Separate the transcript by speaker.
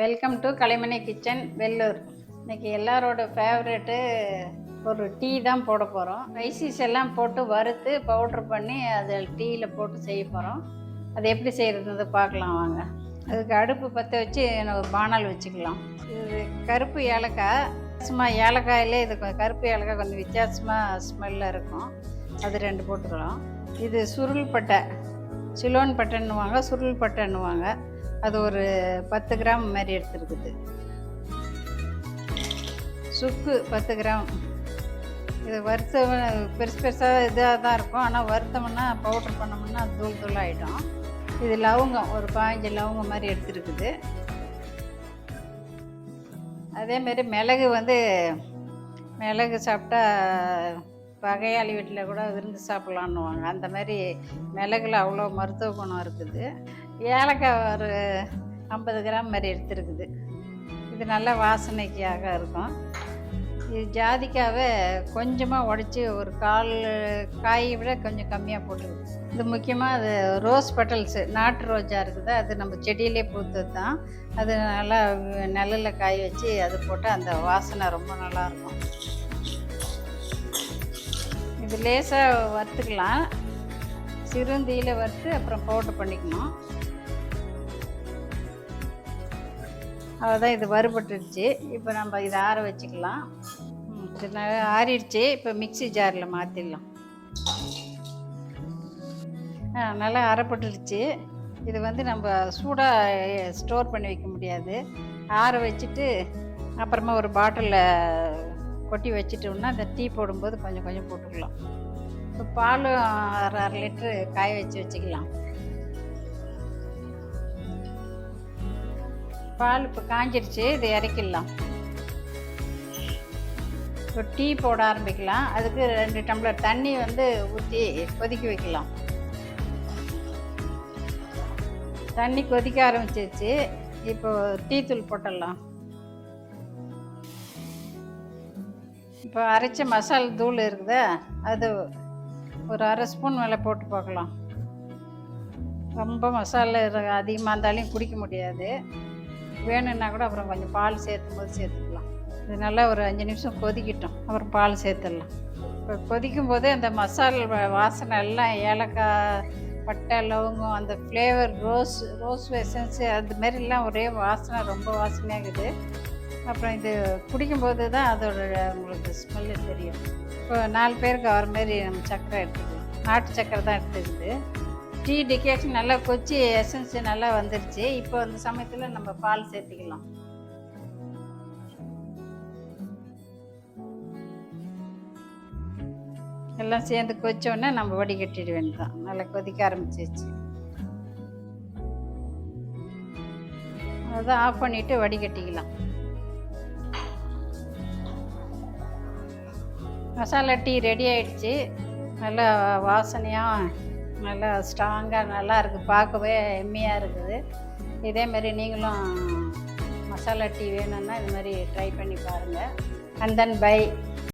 Speaker 1: Welcome to Kalaimani kitchen Vellur இன்றைக்கி எல்லாரோட favourite ஒரு டீ தான் போட போகிறோம் ரைசிஸ் எல்லாம் போட்டு வறுத்து பவுட்ரு பண்ணி அதை டீயில் போட்டு செய்ய போகிறோம் அது எப்படி செய்கிறது பார்க்கலாம் வாங்க. அதுக்கு அடுப்பு பற்ற வச்சு நம்ம பானால் வச்சுக்கலாம். இது கருப்பு ஏலக்காய். சும்மா ஏலக்காயிலே இது கருப்பு ஏலக்காய் கொஞ்சம் வித்தியாசமாக ஸ்மெல்லில் இருக்கும். அது ரெண்டு போட்டுக்கலாம். இது சுருள் பட்டை. சிலோன் பட்டைன்னுவாங்க சுருள் பட்டைன்னுவாங்க. அது ஒரு பத்து கிராம் மாதிரி எடுத்துருக்குது. சுக்கு பத்து கிராம். இது வறுத்த பெருசு பெருசாக இதாக தான் இருக்கும். ஆனால் வறுத்தோம்னா பவுட்ரு பண்ணோம்னா தூள் தூள் ஆகிடும் இது லவங்கம் ஒரு பாஞ்சு லவங்கம் மாதிரி எடுத்துருக்குது. அதேமாரி மிளகு வந்து மிளகு சாப்பிட்டா பகையாளி வீட்டில் கூட விருந்து சாப்பிட்லான்னுவாங்க. அந்த மாதிரி மிளகுல அவ்வளோ மருத்துவ குணம் இருக்குது. ஏலக்காய் ஒரு ஐம்பது கிராம் மாதிரி எடுத்துருக்குது. இது நல்ல வாசனைக்காக இருக்கும். இது ஜாதிக்காவை கொஞ்சமாக உடச்சி ஒரு கால் காயை விட கொஞ்சம் கம்மியாக போட்டுருக்கு. இது முக்கியமாக அது ரோஸ் பெட்டல்ஸு நாட்டு ரோஜா இருக்குது. அது நம்ம செடியிலே பூத்தது தான். அது நல்லா நிழலில் காய வச்சு அது போட்டால் அந்த வாசனை ரொம்ப நல்லாயிருக்கும் இது லேசாக வறுத்துக்கலாம். சிறுந்தீயில் வறுத்து அப்புறம் பவுடர் பண்ணிக்கணும். அவ்வளோதான் இது வறுபட்டுருச்சு. இப்போ நம்ம இதை ஆற வச்சுக்கலாம். இது நல்லா ஆறிடுச்சு. இப்போ மிக்ஸி ஜாரில் மாற்றிடலாம் நல்லா அறப்பட்டுருச்சு இது வந்து நம்ம சூடாக ஸ்டோர் பண்ணி வைக்க முடியாது. ஆற வச்சுட்டு அப்புறமா ஒரு பாட்டிலில் கொட்டி வச்சுட்டோம்னா அந்த டீ போடும்போது கொஞ்சம் கொஞ்சம் போட்டுக்கலாம். இப்போ பாலும் அரை அரை லிட்ரு காய வச்சு வச்சுக்கலாம். பால் இப்போ காஞ்சிருச்சு இதை இறக்கிடலாம். இப்போ டீ போட ஆரம்பிக்கலாம். அதுக்கு ரெண்டு டம்ளர் தண்ணி வந்து ஊற்றி கொதிக்க வைக்கலாம். தண்ணி கொதிக்க ஆரம்பிச்சிருச்சு. இப்போ டீ தூள் போட்டுடலாம். இப்போ அரைச்ச மசால் தூள் இருக்குதா. அது ஒரு அரை ஸ்பூன் மேலே போட்டு பார்க்கலாம். ரொம்ப மசாலா அதிகமாக இருந்தாலையும் குடிக்க முடியாது. வேணும்னா கூட அப்புறம் கொஞ்சம் பால் சேர்த்தும் போது சேர்த்துக்கலாம். இது நல்லா ஒரு அஞ்சு நிமிஷம் கொதிக்கிட்டோம். அப்புறம் பால் சேர்த்துடலாம். இப்போ கொதிக்கும் போதே அந்த மசால் வாசனை எல்லாம் ஏலக்காய் பட்டை லவங்கம் அந்த ஃப்ளேவர் ரோஸ் ரோஸ் எசன்ஸு அது மாரிலாம் ஒரே வாசனை ரொம்ப வாசனையாகுது அப்புறம் இது குடிக்கும்போது தான் அதோட உங்களுக்கு ஸ்மெல்லு தெரியும். இப்போ நாலு பேருக்கு வர மாதிரி நம்ம சக்கரை எடுத்துக்கலாம் நாட்டு சக்கரை தான் எடுத்துக்குது. டீ டிகேஷன் நல்லா கொச்சி எசன்ஸ் நல்லா வந்துருச்சு. இப்போ அந்த சமயத்தில் நம்ம பால் சேர்த்துக்கலாம். எல்லாம் சேர்ந்து கொச்சோடனே நம்ம வடிகட்டிட வேண்டியதான் நல்லா கொதிக்க ஆரம்பிச்சிச்சு அதான் ஆஃப் பண்ணிவிட்டு வடிகட்டிக்கலாம் மசாலா டீ ரெடி ஆயிடுச்சு. நல்லா வாசனையாக நல்லா ஸ்ட்ராங்காக நல்லா இருக்குது பார்க்கவே எம்மியாக இருக்குது. இதேமாரி நீங்களும் மசாலா டீ வேணும்னா இது மாதிரி ட்ரை பண்ணி பாருங்கள் அண்ட் தென் பை